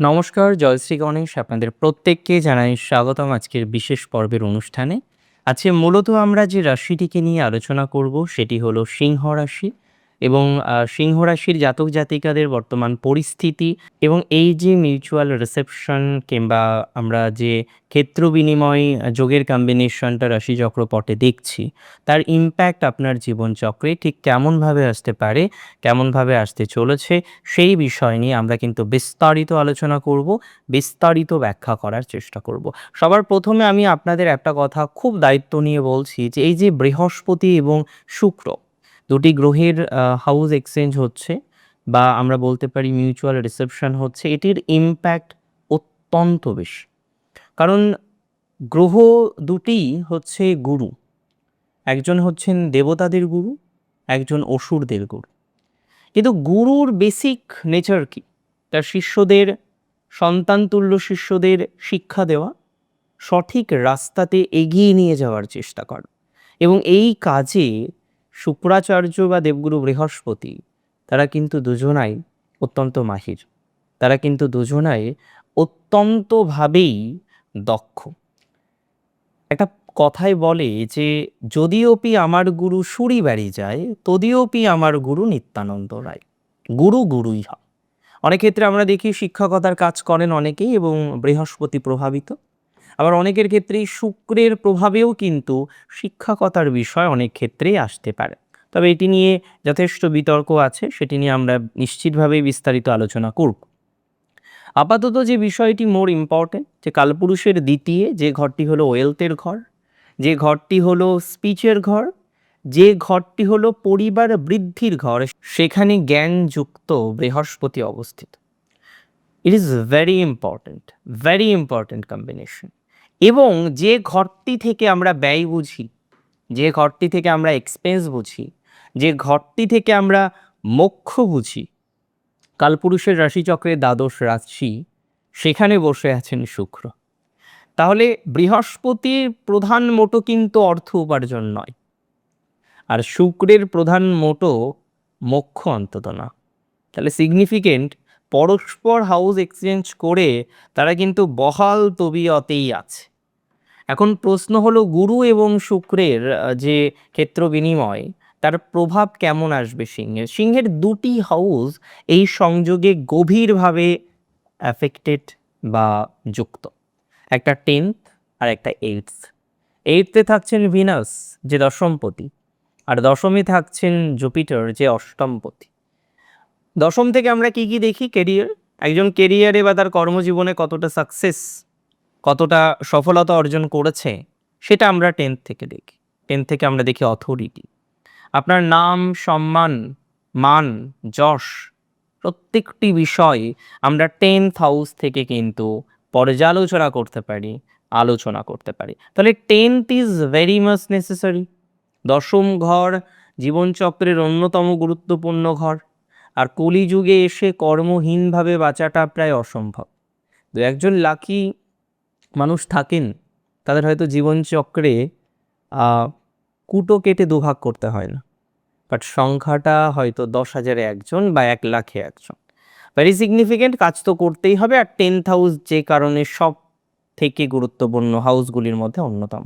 নমস্কার, জয়শ্রী গণেশ আপনাদের প্রত্যেককে জানাই স্বাগতম আজকের বিশেষ পর্বের অনুষ্ঠানে। আজকে মূলত আমরা যে রাশিটিকে নিয়ে আলোচনা করব, সেটি হলো সিংহ রাশি। এবং সিংহ রাশির জাতক জাতিকাদের বর্তমান পরিস্থিতি এবং এই যে মিউচুয়াল রিসেপশন কিংবা আমরা যে ক্ষেত্র বিনিময় যোগের কম্বিনেশনটা রাশি চক্রপটে দেখছি, তার ইম্প্যাক্ট আপনার জীবনচক্রে ঠিক কেমনভাবে আসতে পারে, কেমনভাবে আসতে চলেছে, সেই বিষয় নিয়ে আমরা কিন্তু বিস্তারিত আলোচনা করব, বিস্তারিত ব্যাখ্যা করার চেষ্টা করব। সবার প্রথমে আমি আপনাদের একটা কথা খুব দায়িত্ব নিয়ে বলছি যে, এই যে বৃহস্পতি এবং শুক্র দুটি গ্রহের হাউস এক্সচেঞ্জ হচ্ছে বা আমরা বলতে পারি মিউচুয়াল রিসেপশন হচ্ছে, এটির ইম্প্যাক্ট অত্যন্ত বেশি। কারণ গ্রহ দুটি হচ্ছে গুরু। একজন হচ্ছেন দেবতাদের গুরু, একজন অসুরদের গুরু। কিন্তু গুরুর বেসিক নেচার কি? তার শিষ্যদের সন্তানতুল্য শিষ্যদের শিক্ষা দেওয়া, সঠিক রাস্তাতে এগিয়ে নিয়ে যাওয়ার চেষ্টা করা। এবং এই কাজে শুক্রাচার্য বা দেবগুরু বৃহস্পতি, তারা কিন্তু দুজনাই অত্যন্ত মাহির। তারা কিন্তু দুজনাই অত্যন্তভাবেই দক্ষ। একটা কথায় বলে যে, যদিওপি আমার গুরু সুরি বাড়ি যায়, তদিওপি আমার গুরু নিত্যানন্দ রায়। গুরু গুরুই হয়। অনেক ক্ষেত্রে আমরা দেখি শিক্ষকতার কাজ করেন অনেকেই এবং বৃহস্পতি প্রভাবিত। আবার অনেকের ক্ষেত্রেই শুক্রের প্রভাবেও কিন্তু শিক্ষকতার বিষয় অনেক ক্ষেত্রেই আসতে পারে। তবে এটি নিয়ে যথেষ্ট বিতর্ক আছে, সেটি নিয়ে আমরা নিশ্চিতভাবেই বিস্তারিত আলোচনা করব। আপাতত যে বিষয়টি মোর ইম্পর্টেন্ট যে কালপুরুষের দ্বিতীয়, যে ঘরটি হলো ওয়েলথের ঘর, যে ঘরটি হলো স্পিচের ঘর, যে ঘরটি হলো পরিবার বৃদ্ধির ঘর, সেখানে জ্ঞানযুক্ত বৃহস্পতি অবস্থিত। It is very important very important combination এবং যে ঘরটি থেকে আমরা ব্যয় বুঝি, যে ঘরটি থেকে আমরা এক্সপেন্স বুঝি, যে ঘরটি থেকে আমরা মোক্ষ বুঝি, কালপুরুষের রাশিচক্রের দ্বাদশ রাশি সেখানে বসে আছেন শুক্র। তাহলে বৃহস্পতির প্রধান মোটো কিন্তু অর্থ উপার্জন নয়, আর শুক্রের প্রধান মোটো মোক্ষ অন্তত না। তাহলে সিগনিফিকেন্ট পরস্পর হাউস এক্সচেঞ্জ করে তারা কিন্তু বহাল তবিয়তেই আছে। এখন প্রশ্ন হলো গুরু এবং শুক্রের যে ক্ষেত্র বিনিময়, তার প্রভাব কেমন আসবে সিংহের? সিংহের দুটি হাউস এই সংযোগে গভীরভাবে অ্যাফেক্টেড বা যুক্ত। একটা টেন্থ আর একটা এইটথ এইটথে থাকছেন ভিনাস যে দশমপতি, আর দশমে থাকছেন জুপিটার যে অষ্টমপতি। দশম থেকে আমরা কি কি দেখি? কেরিয়ার একজন কেরিয়ারে বা তার কর্মজীবনে কতটা সাকসেস কতটা সফলতা অর্জন করেছে, সেটা আমরা টেন্থ থেকে দেখি। টেন্থ থেকে আমরা দেখি অথরিটি আপনার নাম, সম্মান, মান, যশ, প্রত্যেকটি বিষয় আমরা টেন্থ হাউস থেকে কিন্তু পর্যালোচনা করতে পারি, আলোচনা করতে পারি। তাহলে tenth is very much necessary দশম ঘর জীবনচক্রের অন্যতম গুরুত্বপূর্ণ ঘর। আর কলিযুগে এসে কর্মহীনভাবে বাঁচাটা প্রায় অসম্ভব। দু একজন লাকি মানুষ থাকেন, তাদের হয়তো জীবনচক্রে কুটো কেটে দুভাগ করতে হয় না। বাট সংখ্যাটা হয়তো দশ হাজারে একজন বা এক লাখে একজন। ভেরি সিগনিফিকেন্ট কাজ তো করতেই হবে আর টেন্থ হাউস যে কারণে সব থেকে গুরুত্বপূর্ণ হাউসগুলির মধ্যে অন্যতম।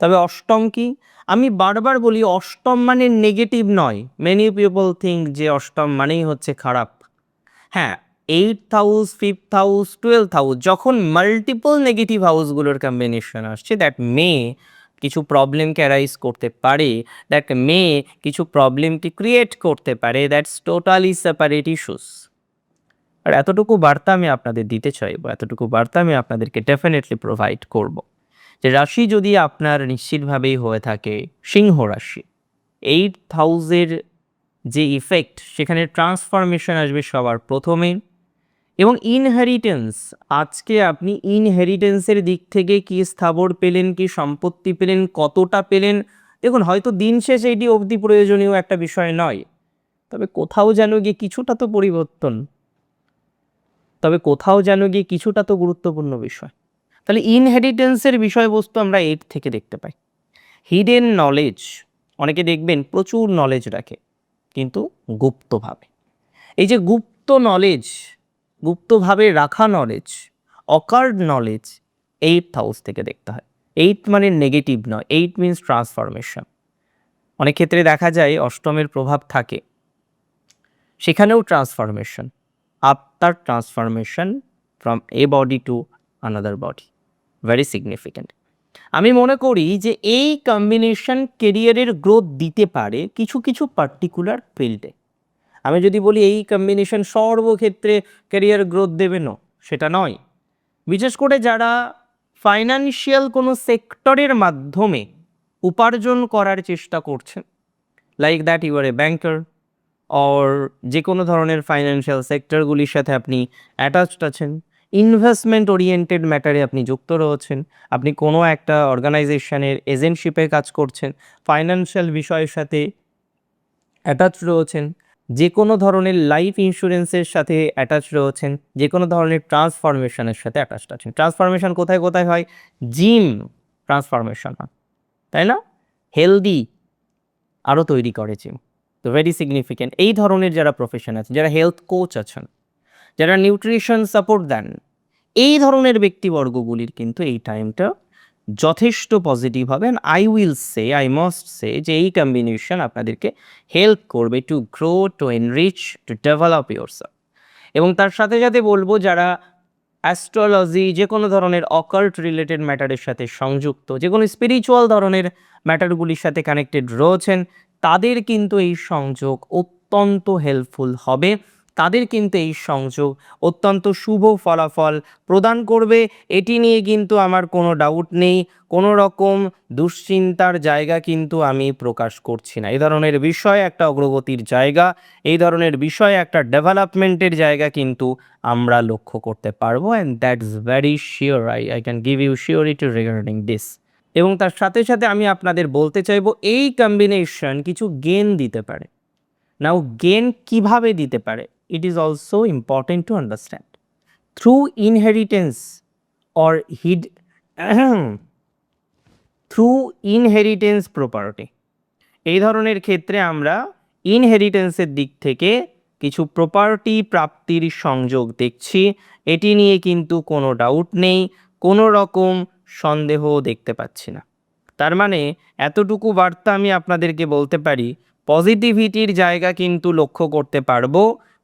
তবে অষ্টম কি? আমি বারবার বলি অষ্টম মানে নেগেটিভ নয়। মেনি পিপল থিঙ্ক যে অষ্টম মানেই হচ্ছে খারাপ। হ্যাঁ eight house fifth house twelfth house যখন মাল্টিপল নেগেটিভ হাউসগুলোর কম্বিনেশন আসছে দ্যাট মে কিছু প্রবলেমকে অ্যারাইজ করতে পারে দ্যাট মে কিছু প্রবলেমকে ক্রিয়েট করতে পারে দ্যাটস টোটালি সেপারেট ইস্যুস আর এতটুকু বার্তা আমি আপনাদের দিতে চাইব, এতটুকু বার্তা আমি আপনাদেরকে ডেফিনেটলি প্রোভাইড করব, যে রাশি যদি আপনার নিশ্চিতভাবেই হয়ে থাকে, সিংহ রাশি এইট হাউসের যে ইফেক্ট সেখানে ট্রান্সফরমেশন আসবে সবার প্রথমে এবং ইনহেরিটেন্স আজকে আপনি ইনহেরিটেন্সের দিক থেকে কি স্থাবর পেলেন, কি সম্পত্তি পেলেন, কতটা পেলেন? দেখুন, হয়তো দিন শেষে এটি অবধি প্রয়োজনীয় একটা বিষয় নয়। তবে কোথাও যেন গিয়ে কিছুটা তো পরিবর্তন। তবে কোথাও যেন গিয়ে কিছুটা তো গুরুত্বপূর্ণ বিষয়। তাহলে ইনহেরিটেন্সের বিষয়বস্তু আমরা এর থেকে দেখতে পাই। হিডেন নলেজ অনেকে দেখবেন প্রচুর নলেজ রাখে, কিন্তু গুপ্তভাবে। এই যে গুপ্ত নলেজ গুপ্তভাবে রাখা knowledge occurred knowledge eight house থেকে দেখতে হয়। এইট মানে নেগেটিভ নয় এইট মিনস ট্রান্সফরমেশন অনেক ক্ষেত্রে দেখা যায় অষ্টমের প্রভাব থাকে। সেখানেও ট্রান্সফরমেশন আত্মার transformation from a body to another body very significant আমি মনে করি যে এই কম্বিনেশন কেরিয়ারের গ্রোথ দিতে পারে কিছু কিছু পার্টিকুলার ফিল্ডে আমি যদি বলি এই কম্বিনেশন সর্বক্ষেত্রে ক্যারিয়ার গ্রোথ দেবে না সেটা নয়। বিশেষ করে যারা ফাইনান্সিয়াল কোনো সেক্টরের মাধ্যমে উপার্জন করার চেষ্টা করছেন like that you are a banker or যে কোনো ধরনের ফাইন্যান্সিয়াল সেক্টরগুলির সাথে আপনি অ্যাটাচড আছেন ইনভেস্টমেন্ট ওরিয়েন্টেড ম্যাটারে আপনি যুক্ত রয়েছেন, আপনি কোনো একটা অর্গানাইজেশনের এজেন্টশিপে কাজ করছেন ফাইন্যান্সিয়াল বিষয়ের সাথে অ্যাটাচ রয়েছেন যে কোনো ধরনের লাইফ ইন্স্যুরেন্সের সাথে অ্যাটাচ রয়েছেন, যে কোনো ধরনের ট্রান্সফরমেশনের সাথে অ্যাটাচড আছেন। ট্রান্সফরমেশন কোথায় কোথায় হয়? জিম ট্রান্সফরমেশন হয়, তাই না? হেলদি আরও তৈরি করে জিম তো ভেরি সিগনিফিক্যান্ট এই ধরনের যারা প্রফেশন আছে, যারা হেলথ কোচ আছেন, যারা নিউট্রিশন সাপোর্ট দেন, এই ধরনের ব্যক্তিবর্গগুলির কিন্তু এই টাইমটা যথেষ্ট পজিটিভ হবে I will say I must say যে এই কম্বিনেশন আপনাদেরকে হেল্প করবে to grow to enrich to develop your এবং তার সাথে সাথে বলব, যারা অ্যাস্ট্রোলজি যে কোনো ধরনের অকাল্ট রিলেটেড ম্যাটারের সাথে সংযুক্ত, যে কোনো স্পিরিচুয়াল ধরনের ম্যাটারগুলির সাথে কানেক্টেড রয়েছেন, তাদের কিন্তু এই সংযোগ অত্যন্ত হেল্পফুল হবে। তাদের কিন্তু এই সংযোগ অত্যন্ত শুভ ফলাফল প্রদান করবে। এটি নিয়ে কিন্তু আমার কোনো ডাউট নেই। কোনো রকম দুশ্চিন্তার জায়গা কিন্তু আমি প্রকাশ করছি না। এই ধরনের বিষয় একটা অগ্রগতির জায়গা, এই ধরনের বিষয় একটা ডেভেলপমেন্টের জায়গা কিন্তু আমরা লক্ষ্য করতে পারব। And that's very sure I I can give you surety regarding this এবং তার সাথে সাথে আমি আপনাদের বলতে চাইব, এই কম্বিনেশন কিছু গেন দিতে পারে। নাও গেন কীভাবে দিতে পারে? It is also important to understand through inheritance or hid through inheritance property এই ধরনের ক্ষেত্রে আমরা ইনহেরিটেন্সের দিক থেকে কিছু প্রপার্টি প্রাপ্তির সংযোগ দেখছি। এটি নিয়ে কিন্তু কোনো ডাউট নেই, কোনো রকম সন্দেহ দেখতে পাচ্ছি না। তার মানে এতটুকু বার্তা আমি আপনাদেরকে বলতে পারি পজিটিভিটির জায়গা কিন্তু লক্ষ্য করতে পারব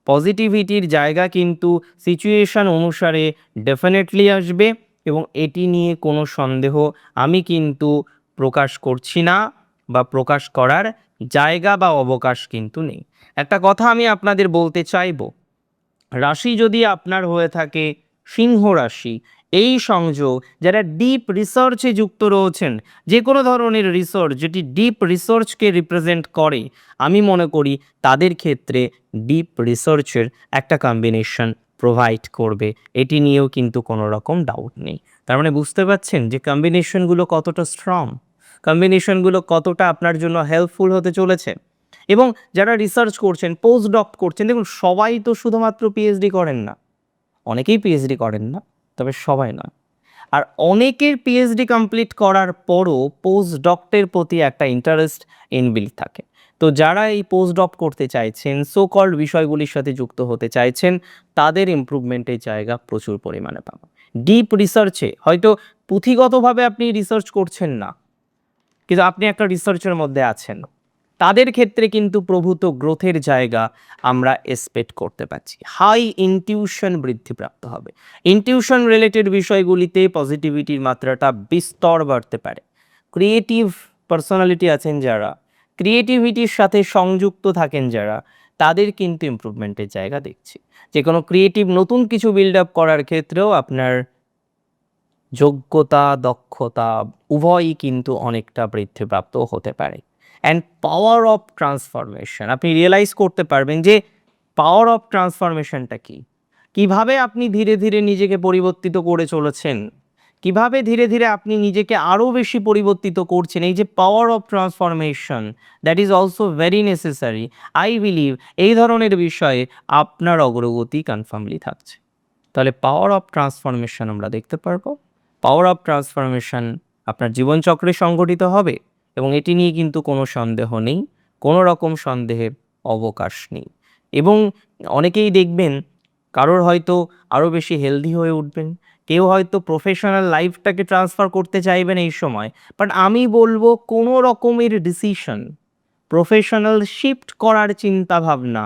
পজিটিভিটির জায়গা কিন্তু সিচুয়েশান অনুসারে ডেফিনেটলি আসবে এবং এটি নিয়ে কোনো সন্দেহ আমি কিন্তু প্রকাশ করছি না বা প্রকাশ করার জায়গা বা অবকাশ কিন্তু নেই। একটা কথা আমি আপনাদের বলতে চাইব, রাশি যদি আপনার হয়ে থাকে, সিংহ রাশি এই সংযোগ যারা ডিপ রিসার্চে যুক্ত রয়েছেন যে কোনো ধরনের রিসার্চ যেটি ডিপ রিসার্চকে রিপ্রেজেন্ট করে, আমি মনে করি তাদের ক্ষেত্রে ডিপ রিসার্চের একটা কম্বিনেশন প্রোভাইড করবে। এটি নিয়েও কিন্তু কোনো রকম ডাউট নেই। তার মানে বুঝতে পারছেন যে কম্বিনেশনগুলো কতটা স্ট্রং কম্বিনেশনগুলো কতটা আপনার জন্য হেল্পফুল হতে চলেছে? এবং যারা রিসার্চ করছেন পোস্ট ডক করছেন, দেখুন সবাই তো শুধুমাত্র পিএইচডি করেন না, অনেকেই পিএইচডি করেন না। তবে সবাই নয়। আর অনেকের পিএইচডি কমপ্লিট করার পরও পোস্ট ডক্টের প্রতি একটা ইন্টারেস্ট ইনবিল্ড থাকে। তো যারা এই পোস্ট ডক করতে চাইছেন সো কল্ড বিষয়গুলির সাথে যুক্ত হতে চাইছেন, তাদের ইমপ্রুভমেন্টের জায়গা প্রচুর পরিমাণে পাবো ডিপ রিসার্চে হয়তো পুঁথিগতভাবে আপনি রিসার্চ করছেন না, কিন্তু আপনি একটা রিসার্চের মধ্যে আছেন। তাদের ক্ষেত্রে কিন্তু প্রভূত গ্রোথের জায়গা আমরা এক্সপেক্ট করতে পারছি। হাই ইনটিউশন বৃদ্ধিপ্রাপ্ত হবে। ইনটিউশন রিলেটেড বিষয়গুলিতে পজিটিভিটির মাত্রাটা বিস্তর বাড়তে পারে। ক্রিয়েটিভ পার্সোনালিটি আছেন যারা ক্রিয়েটিভিটির সাথে সংযুক্ত থাকেন যারা, তাদের কিন্তু ইমপ্রুভমেন্টের জায়গা দেখছি। যে কোনো ক্রিয়েটিভ নতুন কিছু বিল্ড আপ করার ক্ষেত্রেও আপনার যোগ্যতা, দক্ষতা উভয়ই কিন্তু অনেকটা বৃদ্ধিপ্রাপ্ত হতে পারে। অ্যান্ড পাওয়ার অফ ট্রান্সফরমেশন আপনি রিয়েলাইজ করতে পারবেন যে পাওয়ার অফ ট্রান্সফরমেশনটা কি? কীভাবে আপনি ধীরে ধীরে নিজেকে পরিবর্তিত করে চলেছেন? কীভাবে ধীরে ধীরে আপনি নিজেকে আরও বেশি পরিবর্তিত করছেন? এই যে power of transformation that is also very necessary I believe এই ধরনের বিষয়ে আপনার অগ্রগতি কনফার্মলি থাকছে। তাহলে পাওয়ার অফ ট্রান্সফরমেশন আমরা দেখতে পারব। পাওয়ার অফ ট্রান্সফরমেশন আপনার জীবনচক্রে সংগঠিত হবে। এবং এটি নিয়ে কিন্তু কোনো সন্দেহ নেই, কোনো রকম সন্দেহের অবকাশ নেই। এবং অনেকেই দেখবেন, কারোর হয়তো আরও বেশি হেলদি হয়ে উঠবেন, কেউ হয়তো প্রফেশনাল লাইফটাকে ট্রান্সফার করতে চাইবেন এই সময় বাট আমি বলব কোনো রকমের ডিসিশন প্রফেশনাল শিফট করার চিন্তা ভাবনা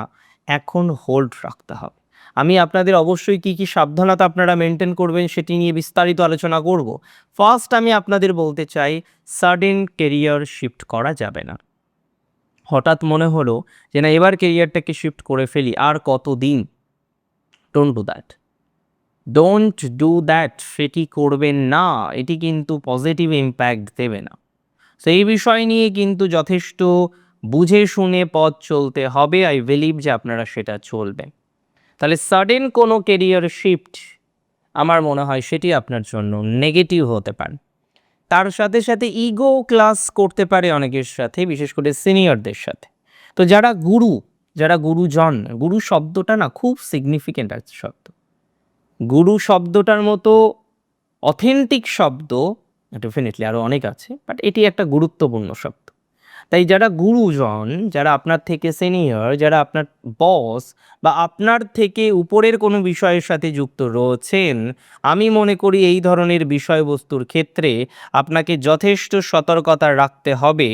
এখন হোল্ড রাখতে হবে। আমি আপনাদের অবশ্যই কি কি সাবধানতা আপনারা মেনটেন করবেন সেটি নিয়ে বিস্তারিত আলোচনা করব। ফার্স্ট আমি আপনাদের বলতে চাই সাডেন কেরিয়ার শিফট করা যাবে না। হঠাৎ মনে হলো যে না, এবার কেরিয়ারটাকে শিফট করে ফেলি, আর কত দিন don't do that don't do that সেটি করবেন না, এটি কিন্তু পজিটিভ ইম্প্যাক্ট দেবে না। তো এই বিষয় নিয়ে কিন্তু যথেষ্ট বুঝে শুনে পথ চলতে হবে আই বিলিভ যে আপনারা সেটা চলবেন। তাহলে সাডেন কোনো কেরিয়ার শিফট আমার মনে হয় সেটি আপনার জন্য নেগেটিভ হতে পারে। তার সাথে সাথে ইগো ক্লাস করতে পারে অনেকের সাথে, বিশেষ করে সিনিয়রদের সাথে। তো যারা গুরু, যারা গুরুজন, গুরু শব্দটা না খুব সিগনিফিকেন্ট একটা শব্দ। গুরু শব্দটার মতো অথেন্টিক শব্দ ডেফিনেটলি আরও অনেক আছে বাট এটি একটা গুরুত্বপূর্ণ শব্দ। তাই যারা গুরুজন, যারা আপনার থেকে সিনিয়র যারা আপনার বস বা আপনার থেকে উপরের কোনো বিষয়ের সাথে যুক্ত রয়েছেন, আমি মনে করি এই ধরনের বিষয়বস্তুর ক্ষেত্রে আপনাকে যথেষ্ট সতর্কতা রাখতে হবে।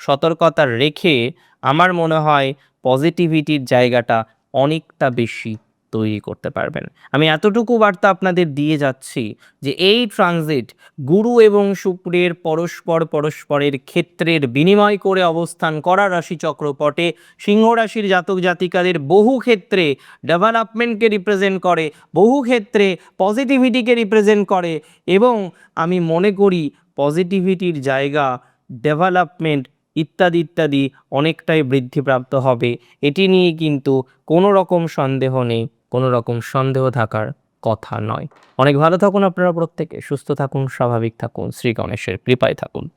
সতর্কতা রেখে আমার মনে হয় পজিটিভিটির জায়গাটা অনেকটা বেশি। তৈরি করতে পারবেন। আমি এতটুকু বার্তা আপনাদের দিয়ে যাচ্ছি যে এই ট্রানজিট গুরু এবং শুক্রের পরস্পর পরস্পরের ক্ষেত্রের বিনিময় করে অবস্থান করা রাশি চক্রপটে সিংহ রাশির জাতক জাতিকাদের বহু ক্ষেত্রে ডেভেলপমেন্টকে রিপ্রেজেন্ট করে, বহু ক্ষেত্রে পজিটিভিটিকে রিপ্রেজেন্ট করে এবং আমি মনে করি পজিটিভিটির জায়গা, ডেভেলপমেন্ট ইত্যাদি ইত্যাদি অনেকটাই বৃদ্ধিপ্রাপ্ত হবে। এটি নিয়ে কিন্তু কোনো রকম সন্দেহ নেই। কোনো রকম সন্দেহ থাকার কথা নয়। অনেক ভালো থাকুন আপনারা প্রত্যেকে। সুস্থ থাকুন, স্বাভাবিক থাকুন। শ্রী গণেশের কৃপায় থাকুন।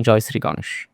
জয় শ্রী গণেশ।